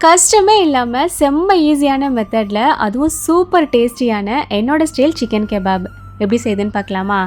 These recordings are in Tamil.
கஷ்டமே இல்லாமல் செம்ம ஈஸியான மெத்தடில் அதுவும் சூப்பர் டேஸ்டியான என்னோட ஸ்டைல் சிக்கன் கெபாப் எப்படி செய்யுதுன்னு பார்க்கலாமா?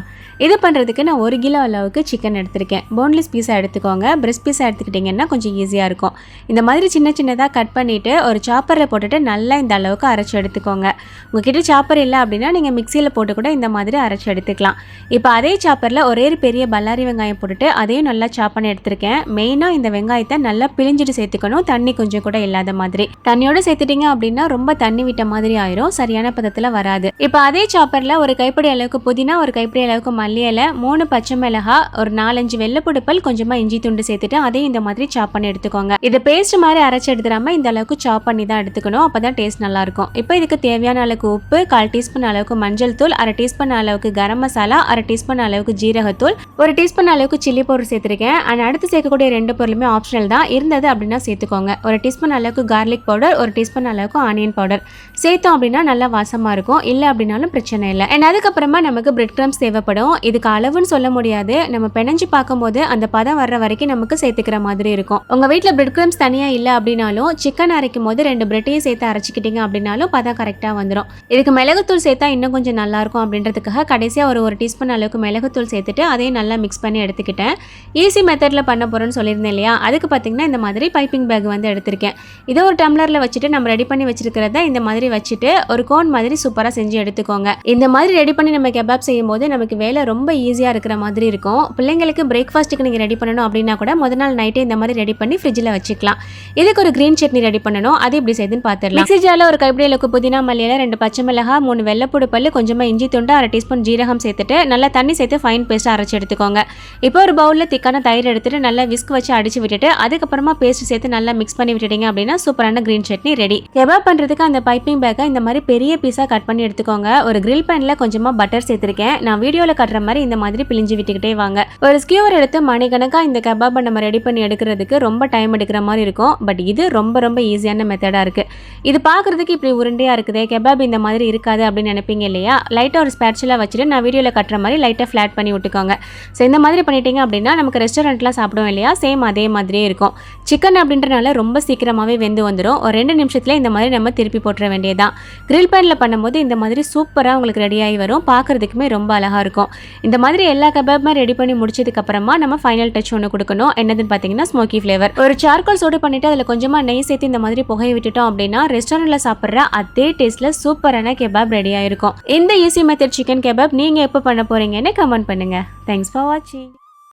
இது பண்ணுறதுக்கு நான் ஒரு கிலோ அளவுக்கு சிக்கன் எடுத்திருக்கேன். போன்லெஸ் பீஸாக எடுத்துக்கோங்க. பிரெஸ்ட் பீஸாக எடுத்துக்கிட்டிங்கன்னா கொஞ்சம் ஈஸியாக இருக்கும். இந்த மாதிரி சின்ன சின்னதாக கட் பண்ணிவிட்டு ஒரு சாப்பரில் போட்டுட்டு நல்லா இந்த அளவுக்கு அரைச்சி எடுத்துக்கோங்க. உங்ககிட்ட சாப்பர் இல்லை அப்படின்னா நீங்கள் மிக்சியில் போட்டு கூட இந்த மாதிரி அரைச்சி எடுத்துக்கலாம். இப்போ அதே சாப்பரில் ஒரே ஒரு பெரிய பல்லாரி வெங்காயம் போட்டுட்டு அதையும் நல்லா சாப் பண்ணி எடுத்திருக்கேன். மெயினாக இந்த வெங்காயத்தை நல்லா பிழிஞ்சிட்டு சேர்த்துக்கணும். தண்ணி கொஞ்சம் கூட இல்லாத மாதிரி. தண்ணியோட சேர்த்துட்டிங்க அப்படின்னா ரொம்ப தண்ணி விட்ட மாதிரி ஆயிரும். சரியான பதத்தில் வராது. இப்போ அதே சாப்பரில் ஒரு கைப்படி அளவுக்கு புதினா ஒரு கைப்பிடி அளவுக்கு மல்லி இலை மூணு பச்சை மிளகா ஒரு நாலஞ்சு வெள்ளைப்புடுப்பல் கொஞ்சமாக இஞ்சி துண்டு சேர்த்துட்டு அதையும் இந்த மாதிரி சாப் பண்ணி எடுத்துக்கோங்க. இது பேஸ்ட் மாதிரி அரைச்சி எடுத்துடாம இந்த அளவுக்கு சாப் பண்ணி தான் எடுத்துக்கணும். அப்போ தான் டேஸ்ட் நல்லா இருக்கும். இப்போ இதுக்கு தேவையான அளவுக்கு உப்பு கால் டீஸ்பூன் அளவுக்கு மஞ்சள் தூள் அரை டீஸ்பூன் அளவுக்கு கரம் மசாலா அரை டீஸ்பூன் அளவுக்கு ஜீரகத்தூள் ஒரு டீஸ்பூன் அளவுக்கு சில்லி பவுடர் சேர்த்துருக்கேன். அண்ட் அடுத்து சேர்க்கக்கூடிய ரெண்டு பொருளுமே ஆப்ஷனல் தான். இருந்தது அப்படின்னா சேர்த்துக்கோங்க. ஒரு டீஸ்பூன் அளவுக்கு கார்லிக் பவுடர் ஒரு டீஸ்பூன் அளவுக்கு ஆனியன் பவுடர் சேர்த்தோம் அப்படின்னா நல்லா வாசமாக இருக்கும். இல்லை அப்படின்னாலும் பிரச்சனை இல்லை. அண்ட் அதுக்கப்புறமா நமக்கு பிரெட் க்ரம்ஸ் தேவைப்படும். இதுக்கு அளவுன்னு சொல்ல முடியாது. நம்ம பிணைஞ்சு பார்க்கும்போது அந்த பதம் வர்ற வரைக்கும் நமக்கு சேர்த்துக்கிற மாதிரி இருக்கும். உங்கள் வீட்டில் பிரெட் க்ரம்ஸ் தனியாக இல்லை அப்படின்னாலும் சிக்கன் அரைக்கும் போது ரெண்டு பிரெட்டையும் சேர்த்து அரைச்சிக்கிட்டீங்க அப்படின்னாலும் பதம் கரெக்டாக வந்துடும் இதுக்கு மிளகுத்தூள் சேர்த்தா இன்னும் கொஞ்சம் நல்லாயிருக்கும் அப்படின்றதுக்காக கடைசியாக ஒரு ஒரு டீஸ்பூன் அளவுக்கு மிளகுத்தூள் சேர்த்துட்டு அதையும் நல்லா மிக்ஸ் பண்ணி எடுத்துக்கிட்டேன். ஈஸி மெத்தடில் பண்ண போகிறோன்னு சொல்லியிருந்தேன் இல்லையா? அதுக்கு பார்த்தீங்கன்னா இந்த மாதிரி பைப்பிங் பேக் வந்து எடுத்திருக்கேன். இதை ஒரு டம்ளரில் வச்சுட்டு நம்ம ரெடி பண்ணி வச்சிருக்கிறத இந்த மாதிரி வச்சுட்டு ஒரு கோன் மாதிரி சூப்பராக செஞ்சு எடுத்துக்கோங்க. இந்த மாதிரி ரெடி பண்ணி நம்ம கெபாப் செய்யும்போது நமக்கு வேலை ரொம்ப ஈஸியாக இருக்கிற மாதிரி இருக்கும். பிள்ளைங்களுக்கு பிரேக்ஃபாஸ்ட்டுக்கு நீங்கள் ரெடி பண்ணணும் அப்படின்னா கூட முத நாள் நைட்டே இந்த மாதிரி ரெடி பண்ணி ஃப்ரிட்ஜில் வச்சுக்கலாம். இதுக்கு ஒரு க்ரீன் சட்னி ரெடி பண்ணணும்? அது எப்படி செய்யுதுன்னு பார்த்துடலாம் மிக்ஸி ஜாரில் ஒரு கைப்பிடி அளவுக்கு புதினா மல்லியில ரெண்டு பச்சை மிளகாய் மூணு வெள்ளப்பூடு பல்லு கொஞ்சமாக இஞ்சி துண்டு அரை டீஸ்பூன் ஜீரகம் சேர்த்துட்டு நல்லா தண்ணி சேர்த்து ஃபைன் பேஸ்ட்டாக அரைச்சி எடுத்துக்கோங்க. இப்போ ஒரு பவுலில் திக்கான தயிர் எடுத்துட்டு நல்லா விஸ்க் வச்சு அடிச்சு விட்டுட்டு அதுக்கப்புறமா பேஸ்ட் சேர்த்து நல்லா மிக்ஸ் பண்ணி விட்டுட்டீங்க அப்படின்னா சூப்பரான க்ரீன் சட்னி ரெடி கெபாப் பண்ணுறதுக்கு அந்த பைப்பிங் பேக்கை இந்த மாதிரி பெரிய பீஸாக கட் பண்ணி எடுத்துக்கோங்க. ஒரு கிரில் பேனில் கொஞ்சமாக பட்டர் சேர்த்துருக்கேன். நான் வீடியோவில் கட்டுற மாதிரி இந்த மாதிரி பிழிஞ்சு விட்டுக்கிட்டே வாங்க. ஒரு ஸ்கியூவர் எடுத்து மணிக்கணக்காக இந்த கபாபை நம்ம ரெடி பண்ணி எடுக்கிறதுக்கு ரொம்ப டைம் எடுக்கிற மாதிரி இருக்கும். பட் இது ரொம்ப ரொம்ப ஈஸியான மெத்தடாக இருக்குது இது பார்க்குறதுக்கு இப்படி உருண்டையாக இருக்குது. கெபாப் இந்த மாதிரி இருக்காது அப்படின்னு நினைப்பீங்க இல்லையா? லைட்டாக ஒரு ஸ்பேட்சலாக வச்சுட்டு நான் வீடியோவில் கட்டுற மாதிரி லைட்டாக ஃப்ளாட் பண்ணி விட்டுக்கோங்க. ஸோ இந்த மாதிரி பண்ணிட்டீங்க அப்படின்னா நமக்கு ரெஸ்டாரண்ட்லாம் சாப்பிடுவோம் இல்லையா? சேம் அதே மாதிரியே இருக்கும். சிக்கன் அப்படின்றனால ரொம்ப சீக்கிரமாகவே வெந்து வந்துடும் ஒரு ரெண்டு நிமிஷத்தில் இந்த மாதிரி நம்ம திருப்பி போட்டுற வேண்டியதான் கிரில் பேனில் பண்ணும்போது இந்த மாதிரி சூப்பராக உங்களுக்கு ரெடியாகி வரும். பார்க்குறதுக்குமே ரொம்ப அழகாக இருக்கும். இந்த மாதிரி எல்லா கபாபுமே ரெடி பண்ணி முடிச்சதுக்கப்புறமா நம்ம ஃபைனல் டச் ஒன்று கொடுக்கணும். என்னதுன்னு பார்த்தீங்கன்னா ஸ்மோக்கி ஃப்ளேவர் ஒரு சார்கோல் சூடு பண்ணிட்டு அதில் கொஞ்சமாக நெய் சேர்த்து இந்த மாதிரி புகையை விட்டுட்டோம் அப்படின்னா ரெஸ்டாரண்ட்டில் சாப்பிட்ற அதே டேஸ்ட்டில் சூப்பரான கெபாப் ரெடியாக இருக்கும் இந்த ஈஸி மெத்தட் சிக்கன் கெபாப் நீங்கள் எப்போ பண்ண போகிறீங்கன்னு கமெண்ட் பண்ணுங்கள் தேங்க்ஸ் ஃபார் வாட்சிங்